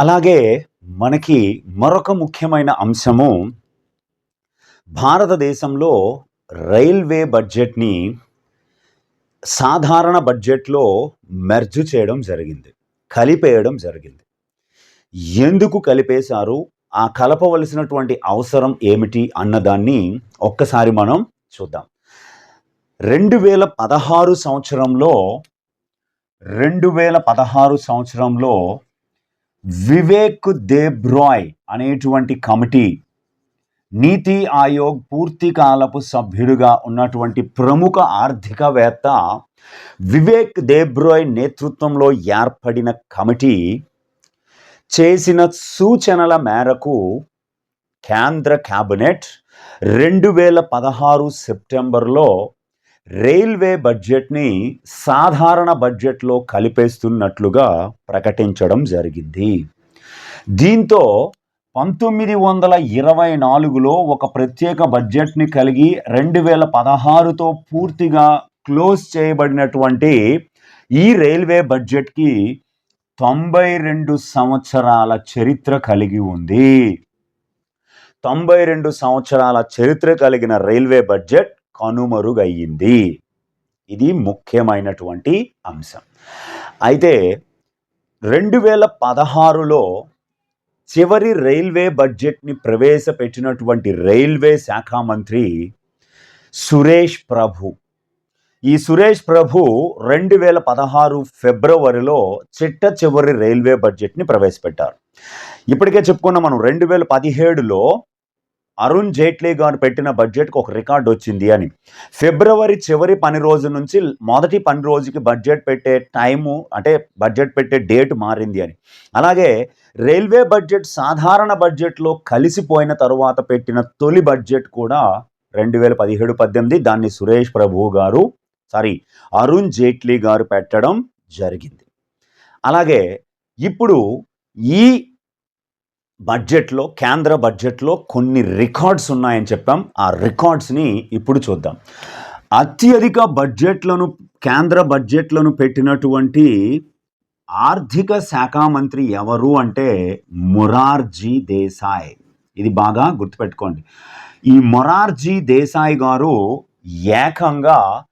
అలాగే మనకి మరొక ముఖ్యమైన అంశము భారతదేశంలో రైల్వే బడ్జెట్ని సాధారణ బడ్జెట్లో మెర్జు చేయడం జరిగింది కలిపేయడం జరిగింది. ఎందుకు కలిపేశారు? ఆ కలపవలసినటువంటి అవసరం ఏమిటి అన్నదాన్ని ఒక్కసారి మనం చూద్దాం. రెండు వేల పదహారు సంవత్సరంలో రెండు వేల పదహారు సంవత్సరంలో వివేక్ దేబ్రాయ్ అనేటువంటి కమిటీ నీతి ఆయోగ్ పూర్తికాలపు సభ్యుడుగా సభ్యుడిగా ఉన్నటువంటి ప్రముఖ ఆర్థికవేత్త వివేక్ దేబ్రాయ్ నేతృత్వంలో ఏర్పడిన కమిటీ చేసిన సూచనల మేరకు కేంద్ర క్యాబినెట్ రెండు వేల పదహారు సెప్టెంబర్లో రైల్వే బడ్జెట్ని సాధారణ బడ్జెట్లో కలిపేస్తున్నట్లుగా ప్రకటించడం జరిగింది. దీంతో పంతొమ్మిది వందల ఇరవై నాలుగులో ఒక ప్రత్యేక బడ్జెట్ని కలిగి రెండు వేల పదహారుతో పూర్తిగా క్లోజ్ చేయబడినటువంటి ఈ రైల్వే బడ్జెట్కి తొంభై రెండు సంవత్సరాల చరిత్ర కలిగి ఉంది. తొంభై రెండు సంవత్సరాల చరిత్ర కలిగిన రైల్వే బడ్జెట్ కనుమరుగయ్యింది. ఇది ముఖ్యమైనటువంటి అంశం. అయితే రెండు వేల పదహారులో చివరి రైల్వే బడ్జెట్ని ప్రవేశపెట్టినటువంటి రైల్వే శాఖ మంత్రి సురేష్ ప్రభు. ఈ సురేష్ ప్రభు రెండు వేల పదహారు ఫిబ్రవరిలో చిట్ట చివరి రైల్వే బడ్జెట్ని ప్రవేశపెట్టారు. ఇప్పటికే చెప్పుకున్న మనం రెండు వేల పదిహేడులో అరుణ్ జైట్లీ గారు పెట్టిన బడ్జెట్కు ఒక రికార్డు వచ్చింది అని. ఫిబ్రవరి చివరి పని రోజు నుంచి మొదటి పని రోజుకి బడ్జెట్ పెట్టే టైము అంటే బడ్జెట్ పెట్టే డేట్ మారింది అని. అలాగే రైల్వే బడ్జెట్ సాధారణ బడ్జెట్లో కలిసిపోయిన తరువాత పెట్టిన తొలి బడ్జెట్ కూడా రెండు వేల పదిహేడు పద్దెనిమిది దాన్ని సురేష్ ప్రభు గారు సారీ అరుణ్ జైట్లీ గారు పెట్టడం జరిగింది. అలాగే ఇప్పుడు ఈ బడ్జెట్లో కేంద్ర బడ్జెట్లో కొన్ని రికార్డ్స్ ఉన్నాయని చెప్పాం. ఆ రికార్డ్స్ని ఇప్పుడు చూద్దాం. అత్యధిక బడ్జెట్లను కేంద్ర బడ్జెట్లను పెట్టినటువంటి ఆర్థిక శాఖ మంత్రి ఎవరు అంటే మొరార్జీ దేశాయ్. ఇది బాగా గుర్తుపెట్టుకోండి. ఈ మొరార్జీ దేశాయ్ గారు ఏకంగా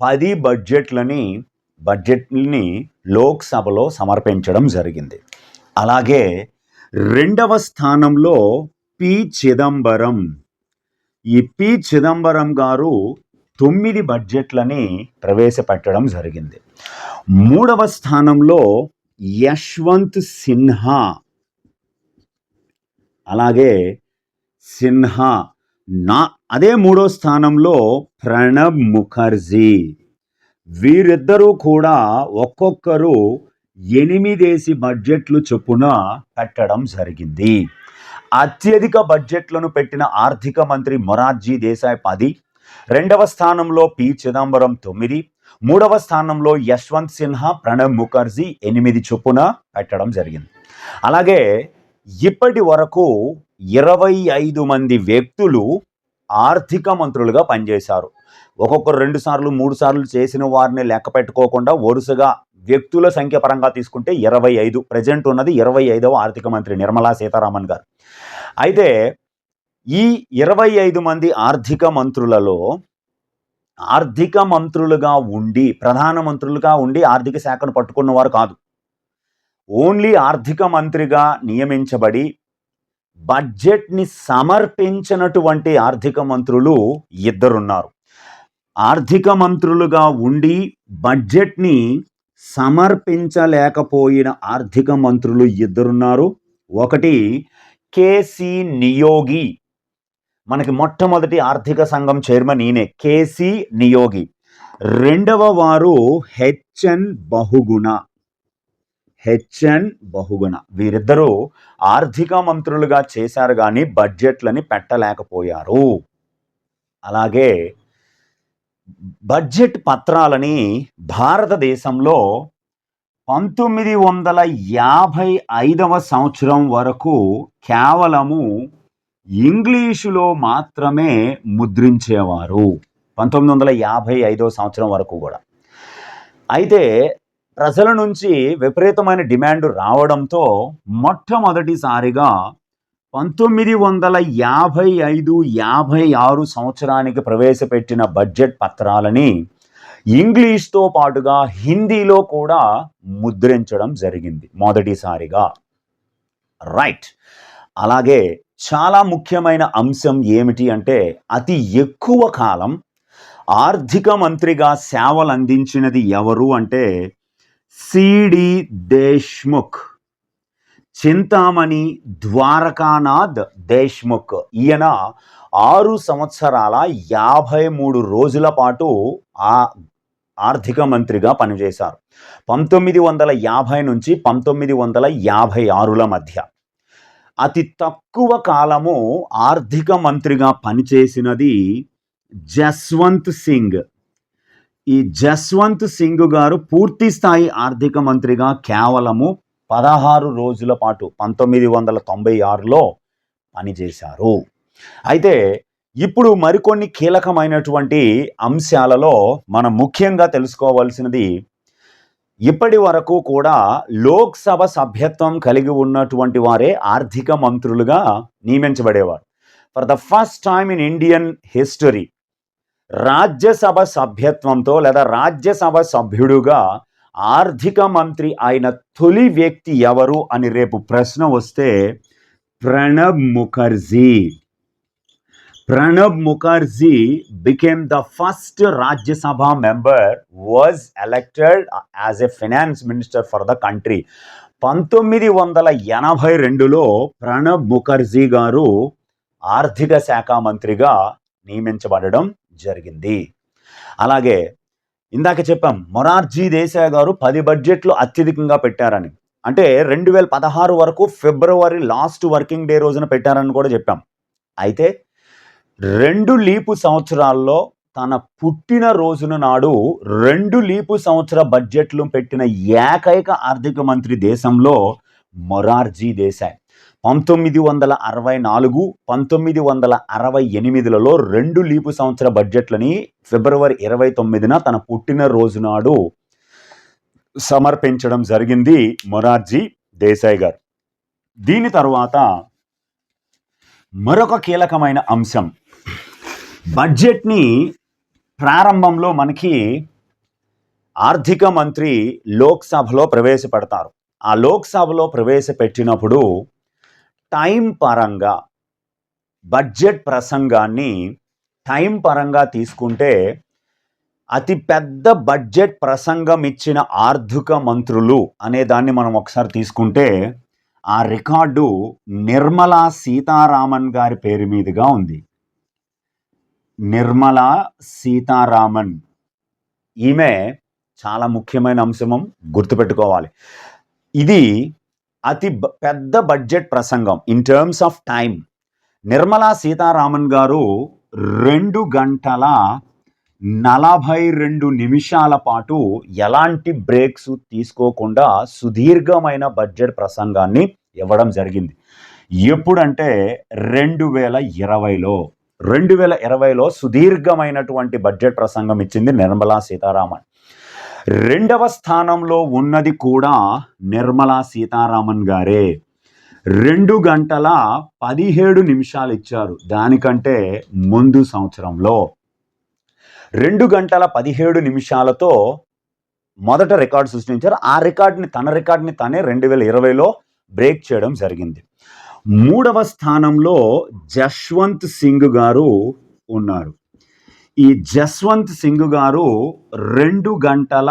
పది బడ్జెట్లని బడ్జెట్ని లోక్సభలో సమర్పించడం జరిగింది. అలాగే రెండవ స్థానంలో పి. చిదంబరం. ఈ పి. చిదంబరం గారు తొమ్మిది బడ్జెట్లని ప్రవేశపెట్టడం జరిగింది. మూడవ స్థానంలో యశ్వంత్ సిన్హా. అలాగే సిన్హా. నా అదే మూడో స్థానంలో ప్రణబ్ ముఖర్జీ. వీరిద్దరూ కూడా ఒక్కొక్కరు ఎనిమిదేసి బడ్జెట్లు చొప్పున పెట్టడం జరిగింది. అత్యధిక బడ్జెట్లను పెట్టిన ఆర్థిక మంత్రి మొరార్జీ దేశాయ్ పది రెండవ స్థానంలో పి. చిదంబరం తొమ్మిది మూడవ స్థానంలో యశ్వంత్ సిన్హా ప్రణబ్ ముఖర్జీ ఎనిమిది చొప్పున పెట్టడం జరిగింది. అలాగే ఇప్పటి వరకు ఇరవై ఐదు మంది వ్యక్తులు ఆర్థిక మంత్రులుగా పనిచేశారు. ఒక్కొక్కరు రెండు సార్లు మూడు సార్లు చేసిన వారిని లెక్క పెట్టుకోకుండా వరుసగా వ్యక్తుల సంఖ్య పరంగా తీసుకుంటే ఇరవై ఐదు. ప్రజెంట్ ఉన్నది ఇరవై ఐదవ ఆర్థిక మంత్రి నిర్మలా సీతారామన్ గారు. అయితే ఈ ఇరవై ఐదు మంది ఆర్థిక మంత్రులలో ఆర్థిక మంత్రులుగా ఉండి ప్రధాన మంత్రులుగా ఉండి ఆర్థిక శాఖను పట్టుకున్నవారు కాదు. ఓన్లీ ఆర్థిక మంత్రిగా నియమించబడి బడ్జెట్ని సమర్పించినటువంటి ఆర్థిక మంత్రులు ఇద్దరున్నారు. ఆర్థిక మంత్రులుగా ఉండి బడ్జెట్ని సమర్పించలేకపోయిన ఆర్థిక మంత్రులు ఇద్దరున్నారు. ఒకటి కేసీ నియోగి. మనకి మొట్టమొదటి ఆర్థిక సంఘం చైర్మన్ ఈయనే కేసీ నియోగి. రెండవ వారు హెచ్ఎన్ బహుగుణ. హెచ్ఎన్ బహుగుణ. వీరిద్దరూ ఆర్థిక మంత్రులుగా చేశారు కానీ బడ్జెట్లని పెట్టలేకపోయారు. అలాగే బడ్జెట్ పత్రాలని భారతదేశంలో పంతొమ్మిది వందల యాభై ఐదవ సంవత్సరం వరకు కేవలము ఇంగ్లీషులో మాత్రమే ముద్రించేవారు. పంతొమ్మిది వందల యాభై ఐదవ సంవత్సరం వరకు కూడా. అయితే ప్రజల నుంచి విపరీతమైన డిమాండ్ రావడంతో మొట్టమొదటిసారిగా పంతొమ్మిది వందల యాభై ఐదు యాభై ఆరు సంవత్సరానికి ప్రవేశపెట్టిన బడ్జెట్ పత్రాలని ఇంగ్లీష్తో పాటుగా హిందీలో కూడా ముద్రించడం జరిగింది మొదటిసారిగా. రైట్ అలాగే చాలా ముఖ్యమైన అంశం ఏమిటి అంటే అతి ఎక్కువ కాలం ఆర్థిక మంత్రిగా సేవలు అందించినది ఎవరు అంటే సిడి దేశ్ముఖ్. చింతామణి ద్వారకానాథ్ దేశ్ముఖ్. ఈయన ఆరు సంవత్సరాల యాభై మూడు రోజుల పాటు ఆ ఆర్థిక మంత్రిగా పనిచేశారు. పంతొమ్మిది వందల యాభై నుంచి పంతొమ్మిది వందల యాభై ఆరుల మధ్య. అతి తక్కువ కాలము ఆర్థిక మంత్రిగా పనిచేసినది జస్వంత్ సింగ్. ఈ జస్వంత్ సింగ్ గారు పూర్తి స్థాయి ఆర్థిక మంత్రిగా కేవలము పదహారు రోజుల పాటు పంతొమ్మిది వందల తొంభై ఆరులో పనిచేశారు. అయితే ఇప్పుడు మరికొన్ని కీలకమైనటువంటి అంశాలలో మనం ముఖ్యంగా తెలుసుకోవాల్సినది ఇప్పటి వరకు కూడా లోక్సభ సభ్యత్వం కలిగి ఉన్నటువంటి వారే ఆర్థిక మంత్రులుగా నియమించబడేవారు. For the first time in Indian history Rajya Sabha సభ్యత్వంతో లేదా రాజ్యసభ సభ్యుడుగా ఆర్థిక మంత్రి ఆయన తొలి వ్యక్తి ఎవరు అని రేపు ప్రశ్న వస్తే Pranab Mukherjee. Pranab Mukherjee became the first Rajya Sabha member was elected as a finance minister for the country పంతొమ్మిది వందల ఎనభై రెండులో ప్రణబ్ ముఖర్జీ గారు ఆర్థిక శాఖ మంత్రిగా నియమించబడడం జరిగింది. అలాగే ఇందాక చెప్పాం మొరార్జీ దేశాయ్ గారు పది బడ్జెట్లు అత్యధికంగా పెట్టారని. అంటే రెండు వేల పదహారు వరకు ఫిబ్రవరి లాస్ట్ వర్కింగ్ డే రోజున పెట్టారని కూడా చెప్పాం. అయితే రెండు లీపు సంవత్సరాల్లో తన పుట్టిన రోజున నాడు రెండు లీపు సంవత్సర బడ్జెట్లు పెట్టిన ఏకైక ఆర్థిక మంత్రి దేశంలో మొరార్జీ దేశాయ్. పంతొమ్మిది వందల అరవై నాలుగు పంతొమ్మిది వందల అరవై ఎనిమిదిలలో రెండు లీపు సంవత్సర బడ్జెట్లని ఫిబ్రవరి ఇరవై తొమ్మిదిన తన పుట్టినరోజు నాడు సమర్పించడం జరిగింది మొరార్జీ దేశాయ్ గారు. దీని తర్వాత మరొక కీలకమైన అంశం. బడ్జెట్ని ప్రారంభంలో మనకి ఆర్థిక మంత్రి లోక్సభలో ప్రవేశపెడతారు. ఆ లోక్సభలో ప్రవేశపెట్టినప్పుడు టైం పరంగా బడ్జెట్ ప్రసంగాన్ని టైం పరంగా తీసుకుంటే అతి పెద్ద బడ్జెట్ ప్రసంగం ఇచ్చిన ఆర్థిక మంత్రులు అనే దాన్ని మనం ఒకసారి తీసుకుంటే ఆ రికార్డు నిర్మలా సీతారామన్ గారి పేరు మీదుగా ఉంది. నిర్మలా సీతారామన్ ఈమె చాలా ముఖ్యమైన అంశం గుర్తుపెట్టుకోవాలి. ఇది అతి పెద్ద బడ్జెట్ ప్రసంగం. In terms of time Nirmala Sitharaman గారు రెండు గంటల నలభై రెండు నిమిషాల పాటు ఎలాంటి బ్రేక్స్ తీసుకోకుండా సుదీర్ఘమైన బడ్జెట్ ప్రసంగాన్ని ఇవ్వడం జరిగింది. ఎప్పుడంటే రెండు వేల ఇరవైలో. రెండు వేల ఇరవైలో సుదీర్ఘమైనటువంటి బడ్జెట్ ప్రసంగం ఇచ్చింది నిర్మలా సీతారామన్. రెండవ స్థానంలో ఉన్నది కూడా నిర్మలా సీతారామన్ గారే. రెండు గంటల పదిహేడు నిమిషాలు ఇచ్చారు దానికంటే ముందు సంవత్సరంలో. రెండు గంటల పదిహేడు నిమిషాలతో మొదట రికార్డు సృష్టించారు. ఆ రికార్డుని తన రికార్డుని తనే రెండు వేల ఇరవైలో బ్రేక్ చేయడం జరిగింది. మూడవ స్థానంలో జశ్వంత్ సింగ్ గారు ఉన్నారు. ఈ జస్వంత్ సింగ్ గారు రెండు గంటల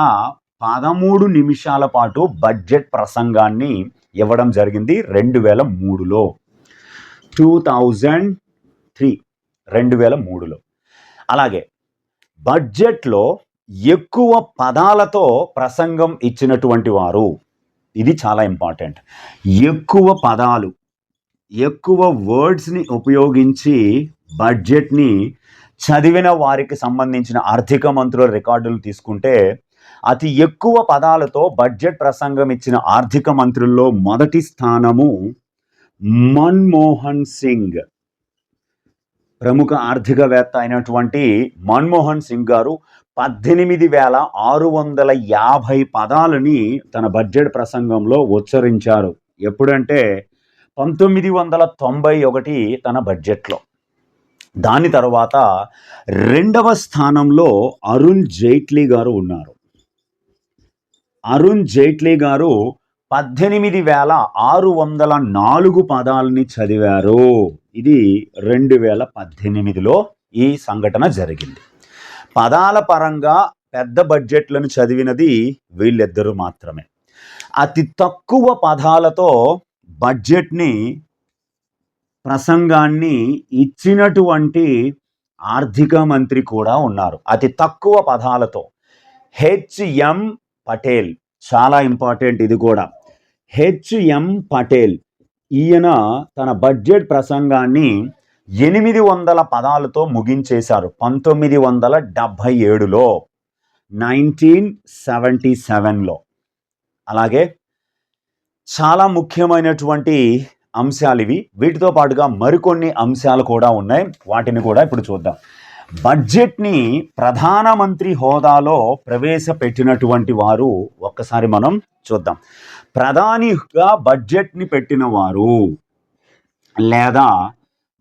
పదమూడు నిమిషాల పాటు బడ్జెట్ ప్రసంగాన్ని ఇవ్వడం జరిగింది రెండు వేల మూడులో. టూ థౌజండ్ త్రీ రెండు వేల మూడులో. అలాగే బడ్జెట్లో ఎక్కువ పదాలతో ప్రసంగం ఇచ్చినటువంటి వారు ఇది చాలా ఇంపార్టెంట్. ఎక్కువ పదాలు ఎక్కువ వర్డ్స్ని ఉపయోగించి బడ్జెట్ని చదివిన వారికి సంబంధించిన ఆర్థిక మంత్రుల రికార్డులు తీసుకుంటే అతి ఎక్కువ పదాలతో బడ్జెట్ ప్రసంగం ఇచ్చిన ఆర్థిక మంత్రుల్లో మొదటి స్థానము మన్మోహన్ సింగ్. ప్రముఖ ఆర్థికవేత్త అయినటువంటి మన్మోహన్ సింగ్ గారు పద్దెనిమిది వేల ఆరు వందల యాభై పదాలని తన బడ్జెట్ ప్రసంగంలో ఉచ్చరించారు. ఎప్పుడంటే పంతొమ్మిది వందల తొంభై ఒకటి తన బడ్జెట్లో. దాని తర్వాత రెండవ స్థానంలో అరుణ్ జైట్లీ గారు ఉన్నారు. అరుణ్ జైట్లీ గారు పద్దెనిమిది వేల ఆరు వందల నాలుగు పదాలని చదివారు. ఇది రెండు వేల పద్దెనిమిదిలో ఈ సంఘటన జరిగింది. పదాల పరంగా పెద్ద బడ్జెట్లను చదివినది వీళ్ళిద్దరూ మాత్రమే. అతి తక్కువ పదాలతో బడ్జెట్ని ప్రసంగాన్ని ఇచ్చినటువంటి ఆర్థిక మంత్రి కూడా ఉన్నారు. అతి తక్కువ పదాలతో. H M Patel. చాలా ఇంపార్టెంట్ ఇది కూడా. H M Patel. ఈయన తన బడ్జెట్ ప్రసంగాన్ని ఎనిమిది వందల పదాలతో ముగించేశారు. పంతొమ్మిది వందల డెబ్భై ఏడులో. నైన్టీన్ సెవెంటీ సెవెన్లో. అలాగే చాలా ముఖ్యమైనటువంటి అంశాలు ఇవి. వీటితో పాటుగా మరికొన్ని అంశాలు కూడా ఉన్నాయి. వాటిని కూడా ఇప్పుడు చూద్దాం. బడ్జెట్ని ప్రధానమంత్రి హోదాలో ప్రవేశపెట్టినటువంటి వారు ఒక్కసారి మనం చూద్దాం. ప్రధానిగా బడ్జెట్ని పెట్టిన వారు లేదా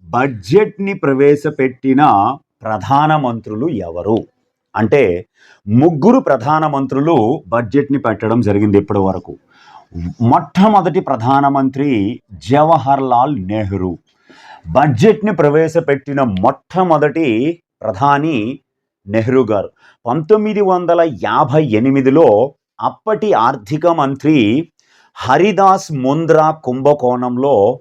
బడ్జెట్ని ప్రవేశపెట్టిన ప్రధానమంత్రులు ఎవరు? అంటే ముగ్గురు ప్రధానమంత్రులు బడ్జెట్ని పెట్టడం జరిగింది ఇప్పటి వరకు. మొట్టమొదటి ప్రధానమంత్రి జవహర్ లాల్ నెహ్రూ. బడ్జెట్ని ప్రవేశపెట్టిన మొట్టమొదటి ప్రధాని నెహ్రూ గారు. పంతొమ్మిది వందల యాభై ఎనిమిదిలో అప్పటి ఆర్థిక మంత్రి హరిదాస్ ముంద్రా కుంభకోణంలో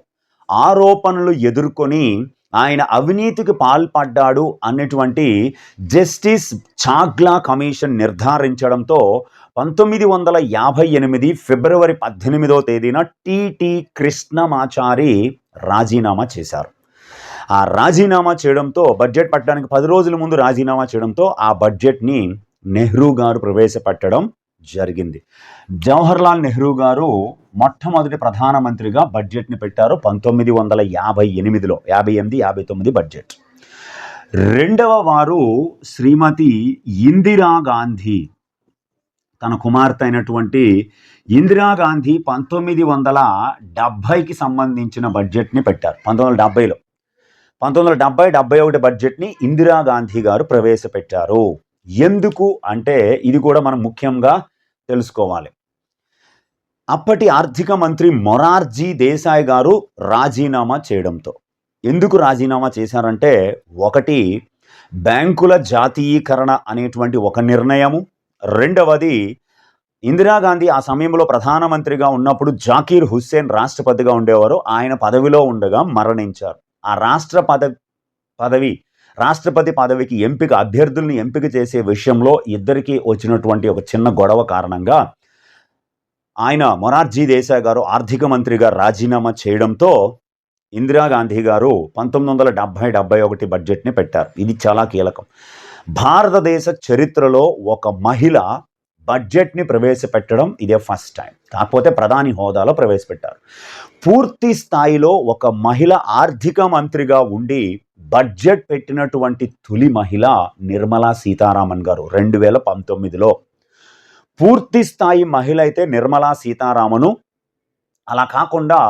ఆరోపణలు ఎదుర్కొని ఆయన అవినీతికి పాల్పడ్డాడు అన్నటువంటి జస్టిస్ చాగ్లా కమిషన్ నిర్ధారించడంతో పంతొమ్మిది వందల యాభై ఎనిమిది ఫిబ్రవరి పద్దెనిమిదో తేదీన టిటి కృష్ణమాచారి రాజీనామా చేశారు. ఆ రాజీనామా చేయడంతో బడ్జెట్ పట్టడానికి పది రోజుల ముందు రాజీనామా చేయడంతో ఆ బడ్జెట్ని నెహ్రూ గారు ప్రవేశపెట్టడం జరిగింది. జవహర్లాల్ నెహ్రూ గారు మొట్టమొదటి ప్రధానమంత్రిగా బడ్జెట్ని పెట్టారు పంతొమ్మిది వందల యాభై ఎనిమిదిలో యాభై ఎనిమిది యాభై తొమ్మిది బడ్జెట్. రెండవ వారు శ్రీమతి ఇందిరా గాంధీ. తన కుమార్తె అయినటువంటి ఇందిరాగాంధీ పంతొమ్మిది వందల డెబ్భైకి సంబంధించిన బడ్జెట్ని పెట్టారు పంతొమ్మిది వందల డెబ్బైలో పంతొమ్మిది వందల డెబ్బై డెబ్బై ఒకటి బడ్జెట్ని ఇందిరాగాంధీ గారు ప్రవేశపెట్టారు. ఎందుకు అంటే ఇది కూడా మనం ముఖ్యంగా తెలుసుకోవాలి. అప్పటి ఆర్థిక మంత్రి మొరార్జీ దేశాయ్ గారు రాజీనామా చేయడంతో. ఎందుకు రాజీనామా చేశారంటే ఒకటి బ్యాంకుల జాతీయీకరణ అనేటువంటి ఒక నిర్ణయము. రెండవది ఇందిరాగాంధీ ఆ సమయంలో ప్రధానమంత్రిగా ఉన్నప్పుడు జాకీర్ హుస్సేన్ రాష్ట్రపతిగా ఉండేవారు. ఆయన పదవిలో ఉండగా మరణించారు. ఆ రాష్ట్ర పదవి పదవి రాష్ట్రపతి పదవికి ఎంపిక అభ్యర్థుల్ని ఎంపిక చేసే విషయంలో ఇద్దరికీ వచ్చినటువంటి ఒక చిన్న గొడవ కారణంగా ఆయన మొరార్జీ దేశాయ్ గారు ఆర్థిక మంత్రిగా రాజీనామా చేయడంతో ఇందిరాగాంధీ గారు పంతొమ్మిది వందల డెబ్భై డెబ్బై ఒకటి బడ్జెట్ని పెట్టారు. ఇది చాలా కీలకం. భారతదేశ చరిత్రలో ఒక మహిళ బడ్జెట్ని ప్రవేశపెట్టడం ఇదే ఫస్ట్ టైం. కాకపోతే ప్రధాని హోదాలో ప్రవేశపెట్టారు. పూర్తి స్థాయిలో ఒక మహిళ ఆర్థిక మంత్రిగా ఉండి బడ్జెట్ పెట్టినటువంటి తొలి మహిళ నిర్మలా సీతారామన్ గారు రెండు వేల పంతొమ్మిదిలో పూర్తి స్థాయి మహిళ అయితే నిర్మలా సీతారామను. అలా కాకుండా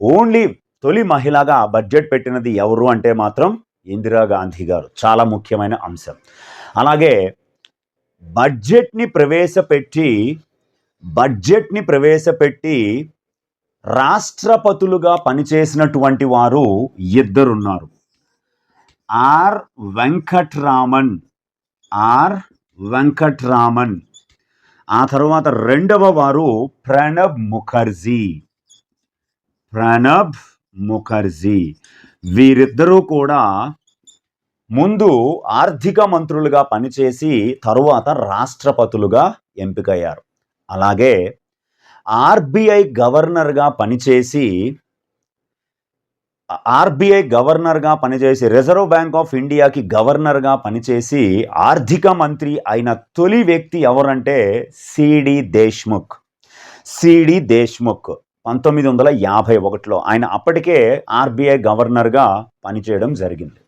ఓన్లీ తొలి మహిళగా బడ్జెట్ పెట్టినది ఎవరు అంటే మాత్రం ఇందిరాగాంధీ గారు. చాలా ముఖ్యమైన అంశం. అలాగే బడ్జెట్ని ప్రవేశపెట్టి బడ్జెట్ని ప్రవేశపెట్టి రాష్ట్రపతులుగా పనిచేసినటువంటి వారు ఇద్దరున్నారు. ఆర్ వెంకట్రామన్. ఆర్ వెంకట్రామన్. ఆ తర్వాత రెండవ వారు ప్రణబ్ ముఖర్జీ. ప్రణబ్ ముఖర్జీ. వీరిద్దరూ కూడా ముందు ఆర్థిక మంత్రులుగా పనిచేసి తరువాత రాష్ట్రపతులుగా ఎంపికయ్యారు. అలాగే ఆర్బీఐ గవర్నర్గా పనిచేసి ఆర్బీఐ గవర్నర్గా పనిచేసి రిజర్వ్ బ్యాంక్ ఆఫ్ ఇండియాకి గవర్నర్గా పనిచేసి ఆర్థిక మంత్రి అయిన తొలి వ్యక్తి ఎవరంటే సిడి దేశ్ముఖ్. సిడి దేశ్ముఖ్ పంతొమ్మిది వందల యాభై ఒకటిలో ఆయన అప్పటికే ఆర్బీఐ గవర్నర్గా పనిచేయడం జరిగింది.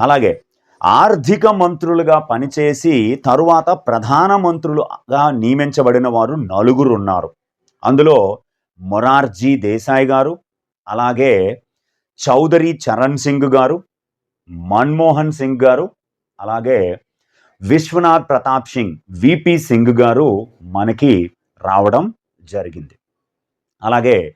అలాగే ఆర్థిక మంత్రులుగా పనిచేసి తరువాత ప్రధాన మంత్రులుగా నియమించబడిన వారు నలుగురు ఉన్నారు. అందులో మొరార్జీ దేశాయ్ గారు అలాగే చౌదరి చరణ్ సింగ్ గారు మన్మోహన్ సింగ్ గారు అలాగే విశ్వనాథ్ ప్రతాప్ సింగ్ విపి సింగ్ గారు మనకి రావడం జరిగింది. అలాగే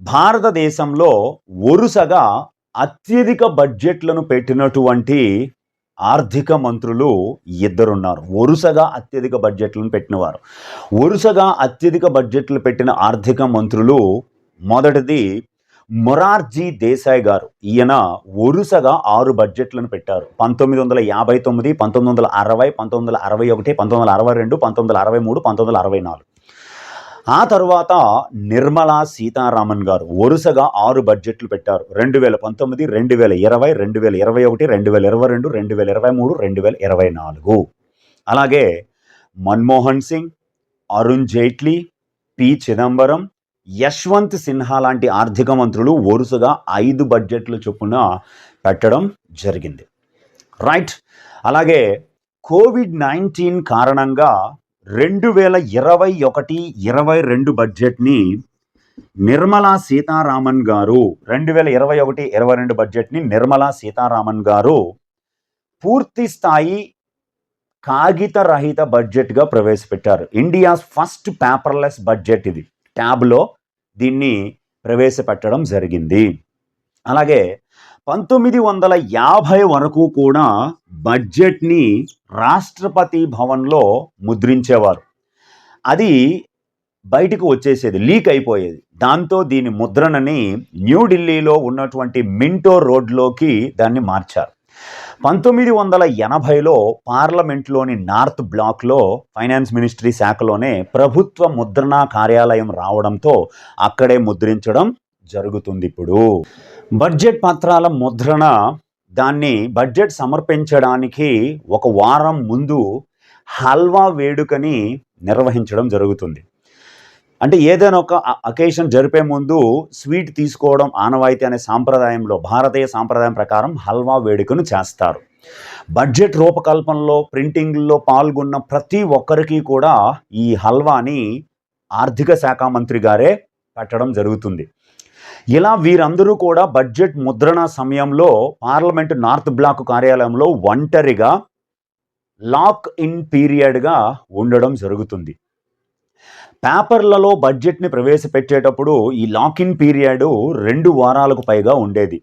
భారతదేశంలో వరుసగా అత్యధిక బడ్జెట్లను పెట్టినటువంటి ఆర్థిక మంత్రులు ఇద్దరున్నారు. వరుసగా అత్యధిక బడ్జెట్లను పెట్టినవారు. వరుసగా అత్యధిక బడ్జెట్లు పెట్టిన ఆర్థిక మంత్రులు మొదటిది మొరార్జీ దేశాయ్ గారు ఈయన వరుసగా ఆరు బడ్జెట్లను పెట్టారు. పంతొమ్మిది వందల యాభై తొమ్మిది పంతొమ్మిది వందల అరవై పంతొమ్మిది వందల అరవై ఒకటి పంతొమ్మిది వందల అరవై రెండు పంతొమ్మిది వందల అరవై మూడు పంతొమ్మిది వందల అరవై నాలుగు. ఆ తర్వాత నిర్మలా సీతారామన్ గారు వరుసగా ఆరు బడ్జెట్లు పెట్టారు. రెండు వేల పంతొమ్మిది రెండు వేల ఇరవై రెండు వేల ఇరవై ఒకటి రెండు వేల ఇరవై రెండు రెండు వేల ఇరవై మూడు రెండు వేల ఇరవై నాలుగు. అలాగే మన్మోహన్ సింగ్ అరుణ్ జైట్లీ పి. చిదంబరం యశ్వంత్ సిన్హా లాంటి ఆర్థిక మంత్రులు వరుసగా ఐదు బడ్జెట్లు చొప్పున పెట్టడం జరిగింది. రైట్. అలాగే కోవిడ్ నైన్టీన్ కారణంగా రెండు వేల ఇరవై ఒకటి ఇరవై రెండు బడ్జెట్ని నిర్మలా సీతారామన్ గారు రెండు వేల ఇరవై ఒకటి ఇరవై రెండు బడ్జెట్ని నిర్మలా సీతారామన్ గారు పూర్తి స్థాయి కాగిత రహిత బడ్జెట్గా ప్రవేశపెట్టారు. ఇండియాస్ ఫస్ట్ పేపర్లెస్ బడ్జెట్ ఇది. ట్యాబ్లో దీన్ని ప్రవేశపెట్టడం జరిగింది. అలాగే పంతొమ్మిది వందల యాభై వరకు కూడా బడ్జెట్ని రాష్ట్రపతి భవన్లో ముద్రించేవారు. అది బయటకు వచ్చేసేది లీక్ అయిపోయేది. దాంతో దీని ముద్రణని న్యూఢిల్లీలో ఉన్నటువంటి మింటో రోడ్లోకి దాన్ని మార్చారు. పంతొమ్మిది వందల ఎనభైలో పార్లమెంట్లోని నార్త్ బ్లాక్లో ఫైనాన్స్ మినిస్ట్రీ శాఖలోనే ప్రభుత్వ ముద్రణా కార్యాలయం రావడంతో అక్కడే ముద్రించడం జరుగుతుంది ఇప్పుడు. బడ్జెట్ పత్రాల ముద్రణ దాన్ని బడ్జెట్ సమర్పించడానికి ఒక వారం ముందు హల్వా వేడుకని నిర్వహించడం జరుగుతుంది. అంటే ఏదైనా ఒక అకేషన్ జరిపే ముందు స్వీట్ తీసుకోవడం ఆనవాయితీ అనే సాంప్రదాయంలో భారతీయ సాంప్రదాయం ప్రకారం హల్వా వేడుకను చేస్తారు. బడ్జెట్ రూపకల్పనలో ప్రింటింగ్లో పాల్గొన్న ప్రతి ఒక్కరికి కూడా ఈ హల్వాని ఆర్థిక శాఖ మంత్రి గారే పెట్టడం జరుగుతుంది. ఇలా వీరందరూ కూడా బడ్జెట్ ముద్రణ సమయంలో పార్లమెంట్ నార్త్ బ్లాక్ కార్యాలయంలో ఒంటరిగా లాక్ ఇన్ పీరియడ్గా ఉండడం జరుగుతుంది. పేపర్లలో బడ్జెట్ని ప్రవేశపెట్టేటప్పుడు ఈ లాక్ ఇన్ పీరియడ్ రెండు వారాలకు పైగా ఉండేది.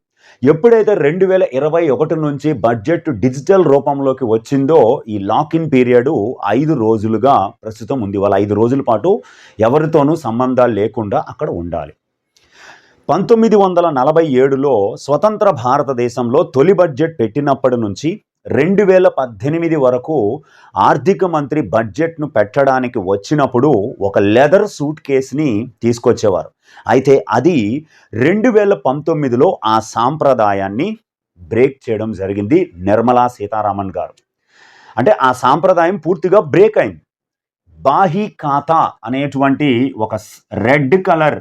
ఎప్పుడైతే రెండు వేల ఇరవై ఒకటి నుంచి బడ్జెట్ డిజిటల్ రూపంలోకి వచ్చిందో ఈ లాక్ ఇన్ పీరియడ్ ఐదు రోజులుగా ప్రస్తుతం ఉంది. వాళ్ళ ఐదు రోజుల పాటు ఎవరితోనూ సంబంధాలు లేకుండా అక్కడ ఉండాలి. పంతొమ్మిది వందల నలభై ఏడులో స్వతంత్ర భారతదేశంలో తొలి బడ్జెట్ పెట్టినప్పటి నుంచి రెండు వేల పద్దెనిమిది వరకు ఆర్థిక మంత్రి బడ్జెట్ను పెట్టడానికి వచ్చినప్పుడు ఒక లెదర్ సూట్ కేసుని తీసుకొచ్చేవారు. అయితే అది రెండు వేల పంతొమ్మిదిలో ఆ సాంప్రదాయాన్ని బ్రేక్ చేయడం జరిగింది నిర్మలా సీతారామన్ గారు. అంటే ఆ సాంప్రదాయం పూర్తిగా బ్రేక్ అయింది. బాహీ ఖాతా అనేటువంటి ఒక రెడ్ కలర్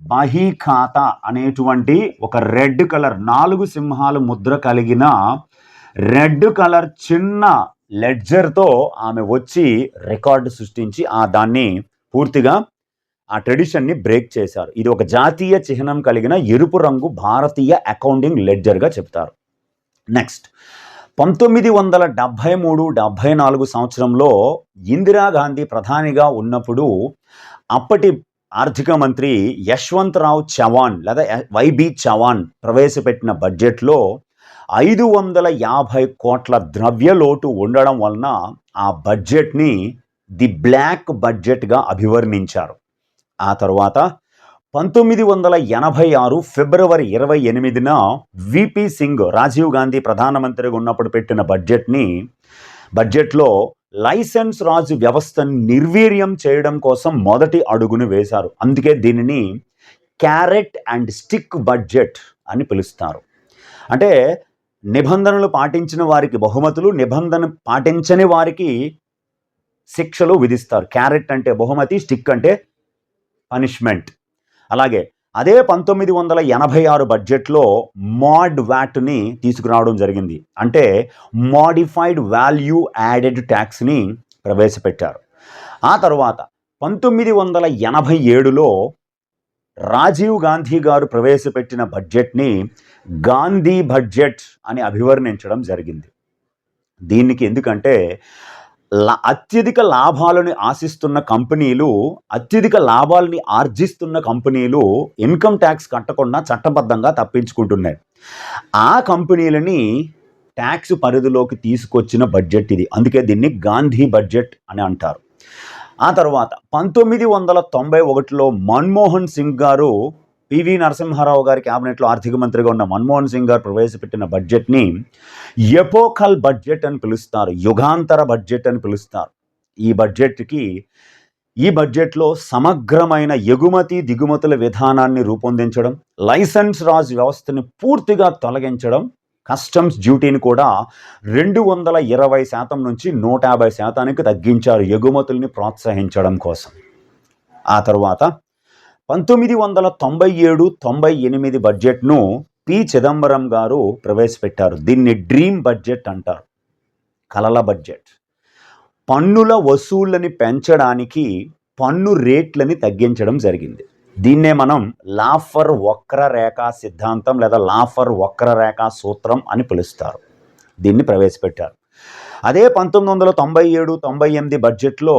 బాహీ ఖాతా అనేటువంటి ఒక రెడ్ కలర్ నాలుగు సింహాలు ముద్ర కలిగిన రెడ్ కలర్ చిన్న లెడ్జర్తో ఆమె వచ్చి రికార్డు సృష్టించి ఆ దాన్ని పూర్తిగా ఆ ట్రెడిషన్ని బ్రేక్ చేశారు. ఇది ఒక జాతీయ చిహ్నం కలిగిన ఎరుపు రంగు భారతీయ అకౌంటింగ్ లెడ్జర్గా చెప్తారు. నెక్స్ట్ పంతొమ్మిది వందల డెబ్భై మూడు డెబ్భై నాలుగు సంవత్సరంలో ఇందిరాగాంధీ ప్రధానిగా ఉన్నప్పుడు అప్పటి ఆర్థిక మంత్రి యశ్వంతరావు చవాన్ లేదా వైబి చవాన్ ప్రవేశపెట్టిన బడ్జెట్లో ఐదు వందల యాభై కోట్ల ద్రవ్యలోటు ఉండడం వలన ఆ బడ్జెట్ని ది బ్లాక్ బడ్జెట్గా అభివర్ణించారు. ఆ తర్వాత పంతొమ్మిది వందల ఎనభై ఆరు ఫిబ్రవరి ఇరవై ఎనిమిదిన విపి సింగ్ రాజీవ్ గాంధీ ప్రధానమంత్రిగా ఉన్నప్పుడు పెట్టిన బడ్జెట్ని బడ్జెట్లో లైసెన్స్ రాజు వ్యవస్థను నిర్వీర్యం చేయడం కోసం మొదటి అడుగును వేశారు. అందుకే దీనిని క్యారెట్ అండ్ స్టిక్ బడ్జెట్ అని పిలుస్తారు. అంటే నిబంధనలు పాటించిన వారికి బహుమతులు నిబంధన పాటించని వారికి శిక్షలు విధిస్తారు. క్యారెట్ అంటే బహుమతి స్టిక్ అంటే పనిష్మెంట్. అలాగే అదే పంతొమ్మిది వందల ఎనభై ఆరు బడ్జెట్లో మాడ్ వ్యాట్ని తీసుకురావడం జరిగింది. అంటే మాడిఫైడ్ వాల్యూ యాడెడ్ ట్యాక్స్ని ప్రవేశపెట్టారు. ఆ తర్వాత పంతొమ్మిది వందల ఎనభై ఏడులో రాజీవ్ గాంధీ గారు ప్రవేశపెట్టిన బడ్జెట్ని గాంధీ బడ్జెట్ అని అభివర్ణించడం జరిగింది. దీనికి ఎందుకంటే లా- అత్యధిక లాభాలను ఆశిస్తున్న కంపెనీలు అత్యధిక లాభాలని ఆర్జిస్తున్న కంపెనీలు ఇన్కమ్ ట్యాక్స్ కట్టకుండా చట్టబద్ధంగా తప్పించుకుంటున్నాయి. ఆ కంపెనీలని ట్యాక్స్ పరిధిలోకి తీసుకొచ్చిన బడ్జెట్ ఇది. అందుకే దీన్ని గాంధీ బడ్జెట్ అని అంటారు. ఆ తర్వాత పంతొమ్మిది వందల తొంభై ఒకటిలో మన్మోహన్ సింగ్ గారు పివి నరసింహారావు గారి క్యాబినెట్లో ఆర్థిక మంత్రిగా ఉన్న మన్మోహన్ సింగ్ గారు ప్రవేశపెట్టిన బడ్జెట్ని ఎపోకల్ బడ్జెట్ అని పిలుస్తారు యుగాంతర బడ్జెట్ అని పిలుస్తారు. ఈ బడ్జెట్కి ఈ బడ్జెట్లో సమగ్రమైన ఎగుమతి దిగుమతుల విధానాన్ని రూపొందించడం లైసెన్స్ రాజ్ వ్యవస్థని పూర్తిగా తొలగించడం కస్టమ్స్ డ్యూటీని కూడా రెండు వందల ఇరవై శాతం నుంచి నూట యాభై శాతానికి తగ్గించారు ఎగుమతుల్ని ప్రోత్సహించడం కోసం. ఆ తర్వాత పంతొమ్మిది వందల తొంభై ఏడు తొంభై ఎనిమిది బడ్జెట్ను పి చిదంబరం గారు ప్రవేశపెట్టారు. దీన్ని డ్రీమ్ బడ్జెట్ అంటారు. కలల బడ్జెట్. పన్నుల వసూళ్ళని పెంచడానికి పన్ను రేట్లని తగ్గించడం జరిగింది. దీన్నే మనం లాఫర్ వక్రరేఖ సిద్ధాంతం లేదా లాఫర్ వక్రరేఖ సూత్రం అని పిలుస్తారు. దీన్ని ప్రవేశపెట్టారు. అదే పంతొమ్మిది వందల తొంభై ఏడు తొంభై ఎనిమిది బడ్జెట్లో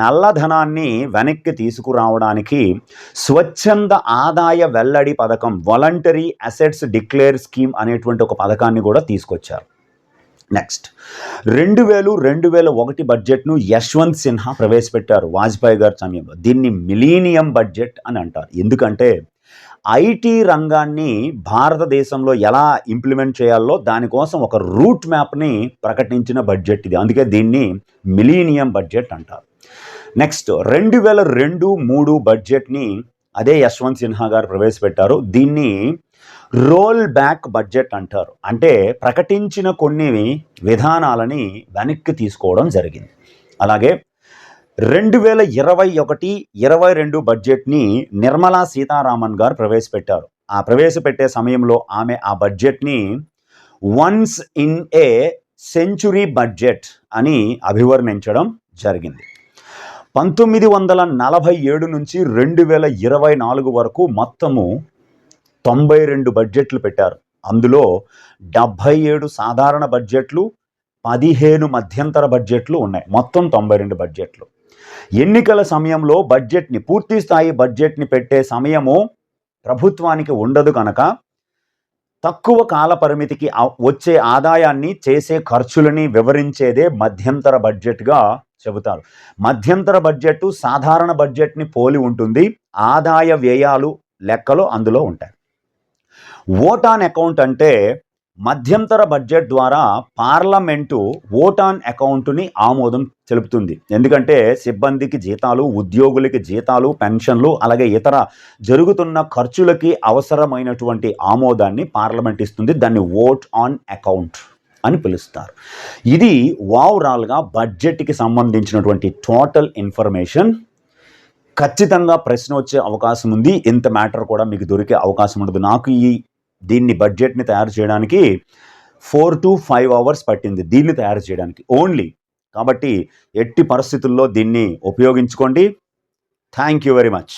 నల్లధనాన్ని వెనక్కి తీసుకురావడానికి స్వచ్ఛంద ఆదాయ వెల్లడి పథకం వాలంటరీ అసెట్స్ డిక్లేర్ స్కీమ్ అనేటువంటి ఒక పథకాన్ని కూడా తీసుకొచ్చారు. నెక్స్ట్ రెండు వేలు రెండు వేల ఒకటి బడ్జెట్ను యశ్వంత్ సిన్హా ప్రవేశపెట్టారు వాజ్పేయి గారి సమయంలో. దీన్ని మిలీనియం బడ్జెట్ అని అంటారు. ఎందుకంటే ఐటీ రంగాన్ని భారతదేశంలో ఎలా ఇంప్లిమెంట్ చేయాలో దానికోసం ఒక రూట్ మ్యాప్ని ప్రకటించిన బడ్జెట్ ఇది. అందుకే దీన్ని మిలీనియం బడ్జెట్ అంటారు. నెక్స్ట్ రెండు వేల రెండు మూడు బడ్జెట్ని అదే యశ్వంత్ సిన్హా గారు ప్రవేశపెట్టారు. దీన్ని రోల్ బ్యాక్ బడ్జెట్ అంటారు. అంటే ప్రకటించిన కొన్ని విధానాలని వెనక్కి తీసుకోవడం జరిగింది. అలాగే రెండు వేల ఇరవై ఒకటి ఇరవై రెండు బడ్జెట్ని నిర్మలా సీతారామన్ గారు ప్రవేశపెట్టారు. ఆ ప్రవేశపెట్టే సమయంలో ఆమె ఆ బడ్జెట్ని once in a century budget అని అభివర్ణించడం జరిగింది. పంతొమ్మిది వందల నలభై ఏడు నుంచి రెండు వేల ఇరవై నాలుగు వరకు మొత్తము తొంభై రెండు బడ్జెట్లు పెట్టారు. అందులో డెబ్భై ఏడు సాధారణ బడ్జెట్లు పదిహేను మధ్యంతర బడ్జెట్లు ఉన్నాయి. మొత్తం తొంభై రెండు బడ్జెట్లు. ఎన్నికల సమయంలో బడ్జెట్ని పూర్తి స్థాయి బడ్జెట్ని పెట్టే సమయము ప్రభుత్వానికి ఉండదు కనుక తక్కువ కాల పరిమితికి వచ్చే ఆదాయాన్ని చేసే ఖర్చులని వివరించేదే మధ్యంతర బడ్జెట్గా చెబుతారు. మధ్యంతర బడ్జెట్ సాధారణ బడ్జెట్ని పోలి ఉంటుంది. ఆదాయ వ్యయాలు లెక్కలు అందులో ఉంటాయి. ఓట్ ఆన్ అకౌంట్ అంటే మధ్యంతర బడ్జెట్ ద్వారా పార్లమెంటు ఓటాన్ ఆన్ అకౌంట్ని ఆమోదం తెలుపుతుంది. ఎందుకంటే సిబ్బందికి జీతాలు ఉద్యోగులకి జీతాలు పెన్షన్లు అలాగే ఇతర జరుగుతున్న ఖర్చులకి అవసరమైనటువంటి ఆమోదాన్ని పార్లమెంట్ ఇస్తుంది. దాన్ని ఓట్ ఆన్ అకౌంట్ అని పిలుస్తారు. ఇది ఓవరాల్గా బడ్జెట్కి సంబంధించినటువంటి టోటల్ ఇన్ఫర్మేషన్. ఖచ్చితంగా ప్రశ్న వచ్చే అవకాశం ఉంది. ఇంత మ్యాటర్ కూడా మీకు దొరికే అవకాశం ఉండదు. నాకు ఈ దీన్ని బడ్జెట్ని తయారు చేయడానికి ఫోర్ టు ఫైవ్ అవర్స్ పట్టింది దీన్ని తయారు చేయడానికి ఓన్లీ. కాబట్టి ఎట్టి పరిస్థితుల్లో దీన్ని ఉపయోగించుకోండి. Thank you very much.